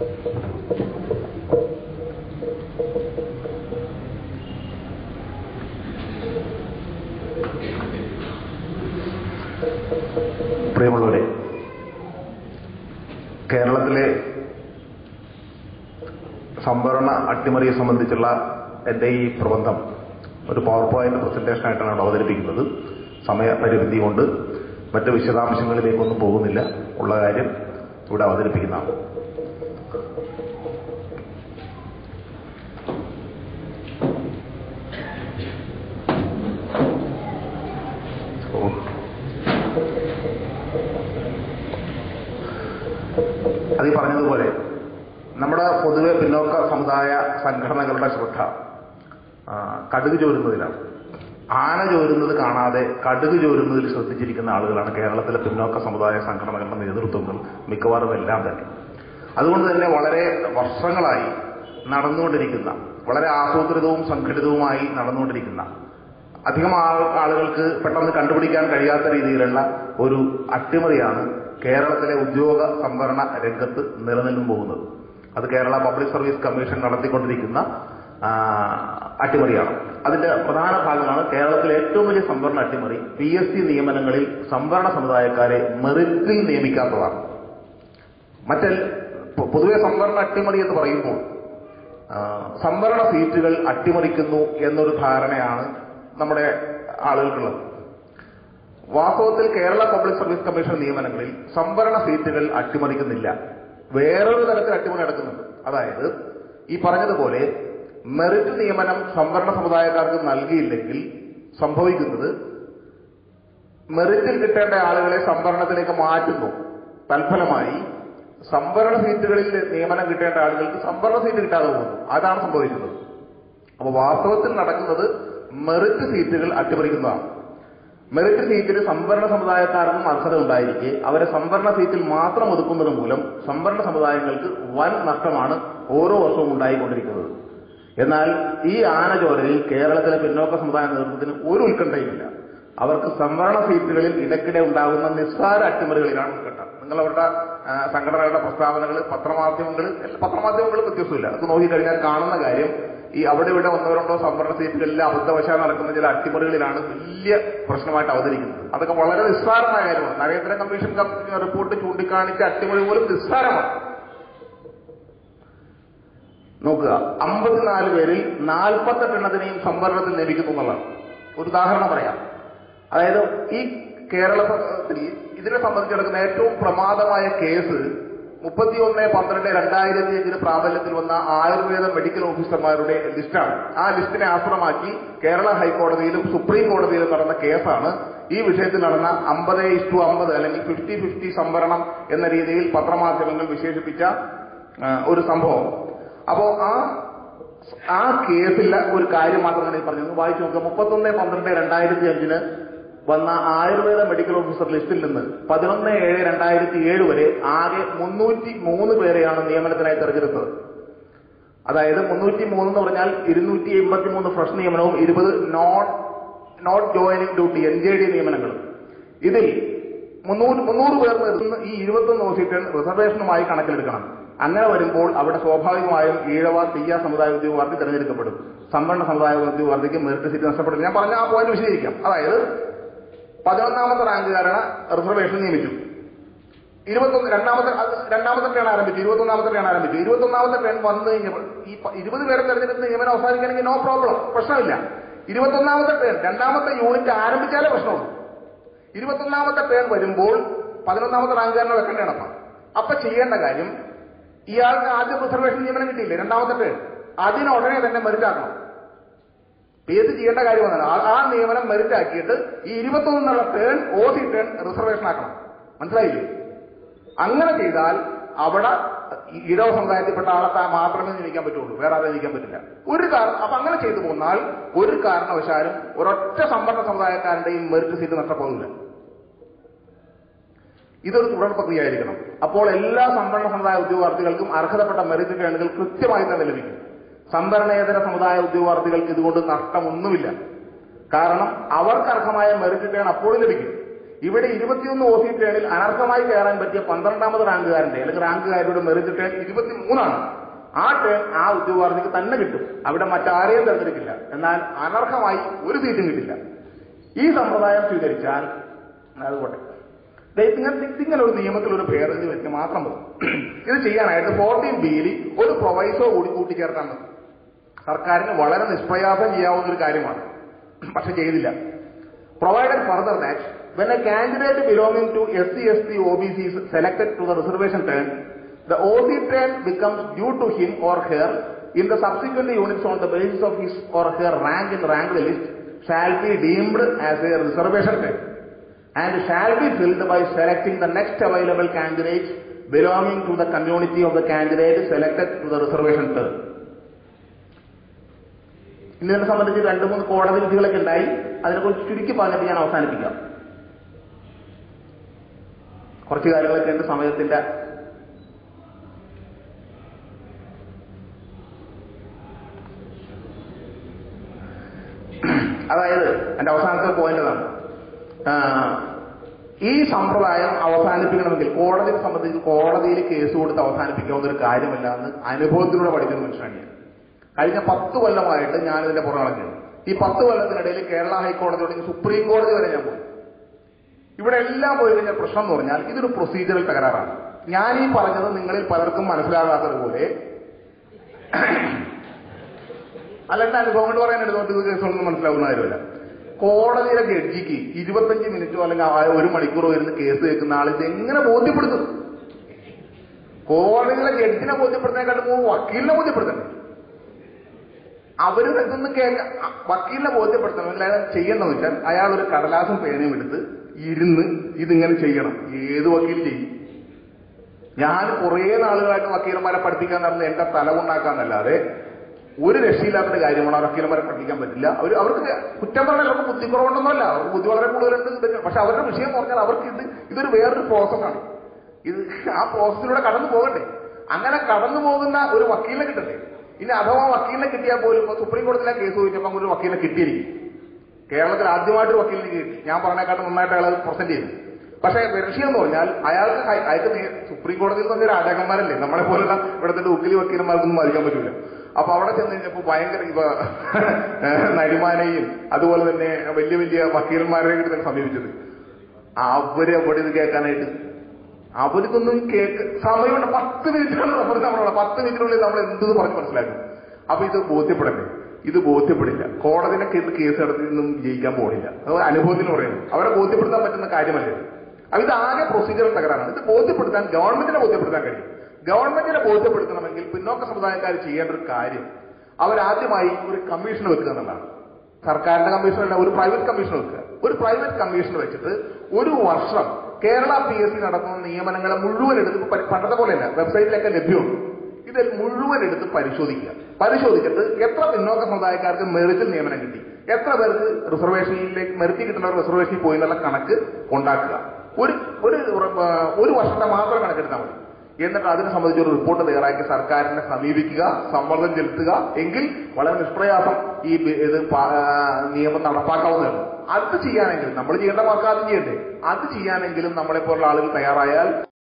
പ്രിയമുള്ളവരെ കേരളത്തിലെ സംവരണ അട്ടിമറിയെ സംബന്ധിച്ചുള്ള എന്റെ ഈ പ്രബന്ധം ഒരു പവർ പോയിന്റ് പ്രസന്റേഷൻ ആയിട്ടാണ് അവതരിപ്പിക്കുന്നത്. സമയപരിമിതി കൊണ്ട് മറ്റ് വിശദാംശങ്ങളിലേക്കൊന്നും പോകുന്നില്ല. ഉള്ള കാര്യം ഇവിടെ അവതരിപ്പിക്കുന്നതാണ് ഓ അത് ഈ പറഞ്ഞതുപോലെ നമ്മുടെ പൊതുവെ പിന്നോക്ക സമുദായ സംഘടനകളുടെ ശ്രദ്ധ കടുക് ചോരുന്നതിലാണ്. ആന ചോരുന്നത് കാണാതെ കടുക് ചോരുന്നതിൽ ശ്രദ്ധിച്ചിരിക്കുന്ന ആളുകളാണ് കേരളത്തിലെ പിന്നോക്ക സമുദായ സംഘടനകളുടെ നേതൃത്വങ്ങൾ മിക്കവാറും എല്ലാം തന്നെ. അതുകൊണ്ട് തന്നെ വളരെ വർഷങ്ങളായി നടന്നുകൊണ്ടിരിക്കുന്ന വളരെ ആസൂത്രിതവും സംഘടിതവുമായി നടന്നുകൊണ്ടിരിക്കുന്ന അധികം ആളുകൾക്ക് പെട്ടെന്ന് കണ്ടുപിടിക്കാൻ കഴിയാത്ത രീതിയിലുള്ള ഒരു അട്ടിമറിയാണ് കേരളത്തിലെ ഉദ്യോഗ സംവരണ രംഗത്ത് നിലനിന്നും പോകുന്നത്. അത് കേരള പബ്ലിക് സർവീസ് കമ്മീഷൻ നടത്തിക്കൊണ്ടിരിക്കുന്ന അട്ടിമറിയാണ്. അതിന്റെ പ്രധാന ഭാഗമാണ് ഏറ്റവും വലിയ സംവരണ അട്ടിമറി പി എസ് സി നിയമനങ്ങളിൽ സംവരണ സമുദായക്കാരെ മെറിറ്റിൽ നിയമിക്കാത്തതാണ്. മറ്റേ പൊതുവെ സംവരണ അട്ടിമറി എന്ന് പറയുമ്പോൾ സംവരണ സീറ്റുകൾ അട്ടിമറിക്കുന്നു എന്നൊരു ധാരണയാണ് നമ്മുടെ ആളുകൾക്കുള്ളത്. വാസ്തവത്തിൽ കേരള പബ്ലിക് സർവീസ് കമ്മീഷൻ നിയമനങ്ങളിൽ സംവരണ സീറ്റുകൾ അട്ടിമറിക്കുന്നില്ല. വേറൊരു തരത്തിൽ അട്ടിമറി നടക്കുന്നുണ്ട്. അതായത് ഈ പറഞ്ഞതുപോലെ മെറിറ്റ് നിയമനം സംവരണ സമുദായക്കാർക്ക് നൽകിയില്ലെങ്കിൽ സംഭവിക്കുന്നത് മെറിറ്റിൽ കിട്ടേണ്ട ആളുകളെ സംവരണത്തിലേക്ക് മാറ്റുന്നു. തൽഫലമായി സംവരണ സീറ്റുകളിൽ നിയമനം കിട്ടേണ്ട ആളുകൾക്ക് സംവരണ സീറ്റ് കിട്ടാതെ പോകുന്നു. അതാണ് സംഭവിക്കുന്നത്. അപ്പോൾ വാസ്തവത്തിൽ നടക്കുന്നത് മെറിറ്റ് സീറ്റുകൾ അട്ടിമറിക്കുന്നതാണ്. മെറിറ്റ് സീറ്റിൽ സംവരണ സമുദായക്കാർക്കും അർഹത ഉണ്ടായിരിക്കെ അവരെ സംവരണ സീറ്റിൽ മാത്രം ഒതുക്കുന്നത് മൂലം സംവരണ സമുദായങ്ങൾക്ക് വൻ നഷ്ടമാണ് ഓരോ വർഷവും ഉണ്ടായിക്കൊണ്ടിരിക്കുന്നത്. എന്നാൽ ഈ ആനചോരയിൽ കേരളത്തിലെ പിന്നോക്ക സമുദായ നേതൃത്വത്തിന് ഒരു ഉത്കണ്ഠയുമില്ല. അവർക്ക് സംവരണ സീറ്റുകളിൽ ഇടയ്ക്കിടെ ഉണ്ടാകുന്ന നിസ്സാര അട്ടിമറികളിലാണ് ഉത്കണ്ഠ. നിങ്ങൾ അവരുടെ സംഘടനകളുടെ പ്രസ്താവനകൾ പത്രമാധ്യമങ്ങൾ പത്രമാധ്യമങ്ങൾ വ്യത്യസ്തമില്ല. അത് നോക്കിക്കഴിഞ്ഞാൽ കാണുന്ന കാര്യം ഈ അവിടെ ഇവിടെ വന്നവരുണ്ടോ സംവരണ സീറ്റുകളിൽ അബദ്ധവശാൽ നടക്കുന്ന ചില അട്ടിമറികളിലാണ് വലിയ പ്രശ്നമായിട്ട് അവതരിക്കുന്നത്. അതൊക്കെ വളരെ നിസ്സാരമായ കാര്യമാണ്. നരേന്ദ്ര കമ്മീഷൻ റിപ്പോർട്ട് ചൂണ്ടിക്കാണിച്ച അട്ടിമറി പോലും നിസ്സാരമാണ്. നോക്കുക. അമ്പത്തിനാല് പേരിൽ നാൽപ്പത്തെട്ട് എണ്ണത്തിനെയും സംവരണത്തിൽ ലഭിക്കുന്നു എന്നുള്ളതാണ്. ഒരു ഉദാഹരണം പറയാം. അതായത് ഈ കേരളത്തിൽ ഇതിനെ സംബന്ധിച്ച് നടക്കുന്ന ഏറ്റവും പ്രമാദമായ കേസ് മുപ്പത്തിയൊന്ന് പന്ത്രണ്ട് രണ്ടായിരത്തി അഞ്ചിന് പ്രാബല്യത്തിൽ വന്ന ആയുർവേദ മെഡിക്കൽ ഓഫീസർമാരുടെ ലിസ്റ്റാണ്. ആ ലിസ്റ്റിനെ ആസ്പദമാക്കി കേരള ഹൈക്കോടതിയിലും സുപ്രീം കോടതിയിലും നടന്ന കേസാണ് ഈ വിഷയത്തിൽ നടന്ന അമ്പത് ഇഷ്ടു അമ്പത് അല്ലെങ്കിൽ ഫിഫ്റ്റി ഫിഫ്റ്റി സംവരണം എന്ന രീതിയിൽ പത്രമാധ്യമങ്ങൾ വിശേഷിപ്പിച്ച ഒരു സംഭവം. അപ്പോ ആ ആ കേസിലെ ഒരു കാര്യം മാത്രമാണ് ഈ പറഞ്ഞത് വായിച്ചു നോക്കുക മുപ്പത്തൊന്ന് പന്ത്രണ്ട് രണ്ടായിരത്തി അഞ്ചിന് വന്ന ആയുർവേദ മെഡിക്കൽ ഓഫീസർ ലിസ്റ്റിൽ നിന്ന് പതിനൊന്ന് ഏഴ് രണ്ടായിരത്തി ഏഴ് വരെ ആകെ മുന്നൂറ്റി മൂന്ന് പേരെയാണ് നിയമനത്തിനായി തെരഞ്ഞെടുത്തത്. അതായത് മുന്നൂറ്റി മൂന്ന് എന്ന് പറഞ്ഞാൽ ഇരുന്നൂറ്റി എൺപത്തി മൂന്ന് ഫ്രഷ് നിയമനവും ഇരുപത് note note joining duty N J D നിയമനങ്ങളും. ഇതിൽ മുന്നൂറ് മുന്നൂറ് പേർ ഈ ഇരുപത്തൊന്ന് ഓഫീസർ റിസർവേഷനുമായി കണക്കിലെടുക്കണം. അങ്ങനെ വരുമ്പോൾ അവിടെ സ്വാഭാവികമായും ഈഴവ തീയ സമുദായ ഉദ്യോഗാർത്ഥി തിരഞ്ഞെടുക്കപ്പെടും. സംവരണ സമുദായ ഉദ്യോഗാർത്ഥിക്ക് മെറിറ്റ് സീറ്റ് നഷ്ടപ്പെടും ഞാൻ പറഞ്ഞ ആ പോയിന്റ് വിശദീകരിക്കാം. അതായത് പതിനൊന്നാമത്തെ റാങ്കുകാരന് റിസർവേഷൻ നിയമിച്ചു. ഇരുപത്തൊന്ന് രണ്ടാമത്തെ രണ്ടാമത്തെ ട്രെയിൻ ആരംഭിച്ചു. ഇരുപത്തൊന്നാമത്തെ ട്രെയിൻ ആരംഭിച്ചു. ഇരുപത്തൊന്നാമത്തെ ട്രെയിൻ വന്നു കഴിഞ്ഞപ്പോൾ ഈ ഇരുപത് പേരെ തെരഞ്ഞെടുത്ത് നിയമനം അവസാനിക്കണമെങ്കിൽ നോ പ്രോബ്ലം പ്രശ്നമില്ല. ഇരുപത്തൊന്നാമത്തെ ട്രെയിൻ രണ്ടാമത്തെ യൂണിറ്റ് ആരംഭിച്ചാലേ പ്രശ്നമുള്ളൂ. ഇരുപത്തൊന്നാമത്തെ ട്രെയിൻ വരുമ്പോൾ പതിനൊന്നാമത്തെ റാങ്കുകാരനെ വെക്കേണ്ടതാണ്. അപ്പൊ ചെയ്യേണ്ട കാര്യം ഇയാൾക്ക് ആദ്യം റിസർവേഷൻ നിയമനം കിട്ടിയില്ലേ? രണ്ടാമത്തെ അതിനുടനെ തന്നെ മെറിറ്റാക്കണം ഏത് ചെയ്യേണ്ട കാര്യം വന്നാൽ ആ- നിയമനം മരിച്ചാക്കിയിട്ട് ഈ ഇരുപത്തൊന്നുള്ള turn O C turn reservation ആക്കണം. മനസ്സിലായില്ലേ? അങ്ങനെ ചെയ്താൽ അവിടെ ഇടവ സമുദായത്തിൽപ്പെട്ട ആളെ മാത്രമേ ജനിക്കാൻ പറ്റുള്ളൂ. വേറെ ആരെ ജനിക്കാൻ പറ്റില്ല. ഒരു കാരണം അപ്പൊ അങ്ങനെ ചെയ്തു പോന്നാൽ ഒരു കാരണവശാലും ഒരൊറ്റ സംവരണ സമുദായക്കാരന്റെയും മെറിറ്റ് സീറ്റ് നഷ്ടപ്പെടുന്നില്ല. ഇതൊരു തുടർ പ്രക്രിയയായിരിക്കണം. അപ്പോൾ എല്ലാ സംവരണ സമുദായ ഉദ്യോഗാർത്ഥികൾക്കും അർഹതപ്പെട്ട മെറിറ്റ് കേണുകൾ കൃത്യമായി തന്നെ ലഭിക്കും. സംവരണേതര സമുദായ ഉദ്യോഗാർത്ഥികൾക്ക് ഇതുകൊണ്ട് നഷ്ടമൊന്നുമില്ല. കാരണം അവർക്ക് അർഹമായ മെറിറ്റ് കേൺ അപ്പോൾ ലഭിക്കും. ഇവിടെ ഇരുപത്തിയൊന്ന് ഒ സി ട്രേണിൽ അനർഹമായി കയറാൻ പറ്റിയ പന്ത്രണ്ടാമത് റാങ്കുകാരന്റെ അല്ലെങ്കിൽ റാങ്കുകാരുടെ മെറിറ്റ് ട്രേൺ ഇരുപത്തിമൂന്നാണ്. ആ ട്രേൺ ആ ഉദ്യോഗാർത്ഥിക്ക് തന്നെ കിട്ടും. അവിടെ മറ്റാരെയും തെരഞ്ഞെടുക്കില്ല. എന്നാൽ അനർഹമായി ഒരു സീറ്റും കിട്ടില്ല. ഈ സമ്പ്രദായം സ്വീകരിച്ചാൽ അതുകൊട്ടെ ദേ ഇങ്ങനെ ഒരു നിയമത്തിൽ ഒരു ഭേദഗതി വരുത്തി മാത്രം മതി. ഇത് ചെയ്യാനായിട്ട് ഫോർട്ടീൻ ബിയിൽ ഒരു പ്രൊവൈസോ കൂടി കൂട്ടിച്ചേർക്കാൻ മതി. സർക്കാരിന് വളരെ നിഷ്പ്രയാസം ചെയ്യാവുന്ന ഒരു കാര്യമാണ്. പക്ഷെ ചെയ്തില്ല. Provided further that when a candidate belonging to S C S T O B C selected to the reservation turn the O C turn becomes due to him or her in the subsequent units on the basis of his or her rank in rank list shall be deemed as a reservation turn and shall be filled by selecting the next available candidate belonging to the community of the candidate selected to the reservation term. ഇന്നതിനെ സംബന്ധിച്ച് രണ്ട് മൂന്ന് കോടതി വിധികളൊക്കെ ഉണ്ടായി അതിനെക്കുറിച്ച് ചുരുക്കി പറഞ്ഞിട്ട് ഞാൻ അവസാനിപ്പിക്കാം കുറച്ച് കാര്യങ്ങളൊക്കെ ഉണ്ട് സമയത്തിന്റെ അതായത് എന്റെ അവസാനത്തെ പോയിന്റ് ആ, ഈ സമ്പ്രദായം അവസാനിപ്പിക്കണമെങ്കിൽ കോടതിയെ സംബന്ധിച്ച് കോടതിയിൽ കേസ് കൊടുത്ത് അവസാനിപ്പിക്കാവുന്ന ഒരു കാര്യമല്ല എന്ന് അനുഭവത്തിലൂടെ പഠിക്കുന്ന മനുഷ്യനാണ് ഞാൻ. കഴിഞ്ഞ പത്ത് കൊല്ലമായിട്ട് ഞാൻ ഇതിന്റെ പുറകെ ഈ പത്ത് കൊല്ലത്തിനിടയിൽ കേരള ഹൈക്കോടതി തുടങ്ങി സുപ്രീം കോടതി വരെ ഞാൻ പോയി. ഇവിടെ എല്ലാം പോയി കഴിഞ്ഞാൽ പ്രശ്നം എന്ന് പറഞ്ഞാൽ ഇതൊരു പ്രൊസീജിയറൽ തകരാറാണ്. ഞാൻ ഈ പറഞ്ഞത് നിങ്ങളിൽ പലർക്കും മനസ്സിലാകാത്തതുപോലെ അല്ല എന്റെ അനുഭവം കൊണ്ട് പറയാൻ എടുത്തോണ്ട് ഇത് കേസൊന്നും മനസ്സിലാവുന്ന കാര്യമല്ല. കോടതിയിലെ ജഡ്ജിക്ക് ഇരുപത്തഞ്ച് മിനിറ്റോ അല്ലെങ്കിൽ ഒരു മണിക്കൂറോ ഇരുന്ന് കേസ് കേൾക്കുന്ന ആൾ ഇത് എങ്ങനെ ബോധ്യപ്പെടുത്തും? കോടതിയിലെ ജഡ്ജിനെ ബോധ്യപ്പെടുത്തുന്നതിനെക്കാട്ടും വക്കീലിനെ ബോധ്യപ്പെടുത്തണം അവർ ഇതൊന്ന് കേൾക്ക. വക്കീലിനെ ബോധ്യപ്പെടുത്തണം. അയാൾ ചെയ്യണമെന്ന് വെച്ചാൽ അയാൾ ഒരു കടലാസും പേനയും എടുത്ത് ഇരുന്ന് ഇതിങ്ങനെ ചെയ്യണം. ഏത് വക്കീൽ ചെയ്യും. ഞാൻ കുറേ നാളുകളായിട്ട് വക്കീലന്മാരെ പഠിപ്പിക്കാൻ നടന്ന് എന്റെ തല കൊണ്ടാക്കാന്നല്ലാതെ ഒരു രക്ഷയില്ലാത്തൊരു കാര്യമാണ് ആ വരെ പഠിക്കാൻ പറ്റില്ല. അവർ അവർക്ക് കുറ്റം പറഞ്ഞാൽ അവർക്ക് ബുദ്ധിക്കുറവുണ്ടെന്നല്ല അവർക്ക് ബുദ്ധി വളരെ കൂടുതലുണ്ട്. പക്ഷെ അവരുടെ വിഷയം പറഞ്ഞാൽ അവർക്ക് ഇത് ഇതൊരു വേറൊരു പ്രോസസ്സാണ് ഇത് ആ പ്രോസസ്സിലൂടെ കടന്നു പോകണ്ടേ? അങ്ങനെ കടന്നു പോകുന്ന ഒരു വക്കീലിനെ കിട്ടണ്ടേ? ഇനി അഥവാ വക്കീലിനെ കിട്ടിയാൽ പോലും സുപ്രീം കോടതിയിലെ കേസ് ചോദിച്ചപ്പോൾ ഒരു വക്കീലിനെ കിട്ടിയിരിക്കും. കേരളത്തിൽ ആദ്യമായിട്ട് ഒരു വക്കീലിനെ കിട്ടി. ഞാൻ പറഞ്ഞേക്കാട്ട് നന്നായിട്ട് അയാൾ പ്രസന്റ് ചെയ്തു. പക്ഷേ വിഷയം എന്ന് പറഞ്ഞാൽ അയാൾക്ക് അയാൾക്ക് സുപ്രീം കോടതിയിൽ നിന്ന് രാജാക്കന്മാരല്ലേ നമ്മളെ പോലുള്ള ഇവിടുത്തെ ഉക്കിലി വക്കീലന്മാർക്കൊന്നും മതിക്കാൻ പറ്റൂല. അപ്പൊ അവിടെ ചെന്ന് കഴിഞ്ഞപ്പോ ഭയങ്കര ഇവ നരിമാനെയും അതുപോലെ തന്നെ വലിയ വലിയ വക്കീലന്മാരെ തന്നെ സമീപിച്ചത്. അവരെ അവിടെ ഇത് കേൾക്കാനായിട്ട്? അവർക്കൊന്നും കേക്ക് സമയമുണ്ട്. പത്ത് മിനിറ്റാണ് നമ്മൾ നമ്മളുള്ള പത്ത് മിനിറ്റിനുള്ളിൽ നമ്മൾ എന്തു പറഞ്ഞ് മനസ്സിലാക്കും. അപ്പൊ ഇത് ബോധ്യപ്പെടണ്ടേ? ഇത് ബോധ്യപ്പെടില്ല. കോടതിനെ കേസ് കേസ് നിന്നും ജയിക്കാൻ പോകില്ല അത് അനുഭവത്തിന് പറയുന്നു. അവരെ ബോധ്യപ്പെടുത്താൻ പറ്റുന്ന കാര്യമല്ല അപ്പൊ ഇത് ആകെ പ്രൊസീജിയർ തകരാണ് ഇത് ബോധ്യപ്പെടുത്താൻ ഗവൺമെന്റിനെ ബോധ്യപ്പെടുത്താൻ കഴിയും. ഗവൺമെന്റിനെ ബോധ്യപ്പെടുത്തണമെങ്കിൽ പിന്നോക്ക സമുദായക്കാർ ചെയ്യേണ്ട ഒരു കാര്യം അവരാദ്യമായി ഒരു കമ്മീഷൻ വെക്കുക എന്നുള്ളതാണ്. സർക്കാരിന്റെ കമ്മീഷൻ അല്ല ഒരു പ്രൈവറ്റ് കമ്മീഷൻ വെക്കുക. ഒരു പ്രൈവറ്റ് കമ്മീഷൻ വെച്ചിട്ട് ഒരു വർഷം കേരള പി എസ് സി നടത്തുന്ന നിയമനങ്ങളെ മുഴുവൻ എടുത്ത് പണ്ടത്തെ പോലെയല്ല വെബ്സൈറ്റിലൊക്കെ ലഭ്യമാണ് ഇത് മുഴുവൻ എടുത്ത് പരിശോധിക്കുക. പരിശോധിച്ചിട്ട് എത്ര പിന്നോക്ക സമുദായക്കാർക്ക് മെറിറ്റിൽ നിയമനം കിട്ടി? എത്ര പേർക്ക് റിസർവേഷനിലേക്ക് മെറിറ്റ് കിട്ടുന്ന റിസർവേഷനിൽ പോയി എന്നുള്ള കണക്ക് ഉണ്ടാക്കുക ഒരു ഒരു വർഷത്തെ മാത്രം കണക്കെടുത്താൽ മതി. എന്നിട്ട് അതിനെ സംബന്ധിച്ച് ഒരു റിപ്പോർട്ട് തയ്യാറാക്കി സർക്കാരിനെ സമീപിക്കുക സമ്മർദ്ദം ചെലുത്തുക എങ്കിൽ വളരെ നിഷ്പ്രയാസം ഈ ഇത് നിയമം നടപ്പാക്കാവുന്നതാണ്. അത് ചെയ്യാനെങ്കിലും നമ്മൾ ചെയ്യേണ്ട ആദ്യം ചെയ്യണ്ടേ? അത് ചെയ്യാനെങ്കിലും നമ്മളെ പോലുള്ള ആളുകൾ തയ്യാറായാൽ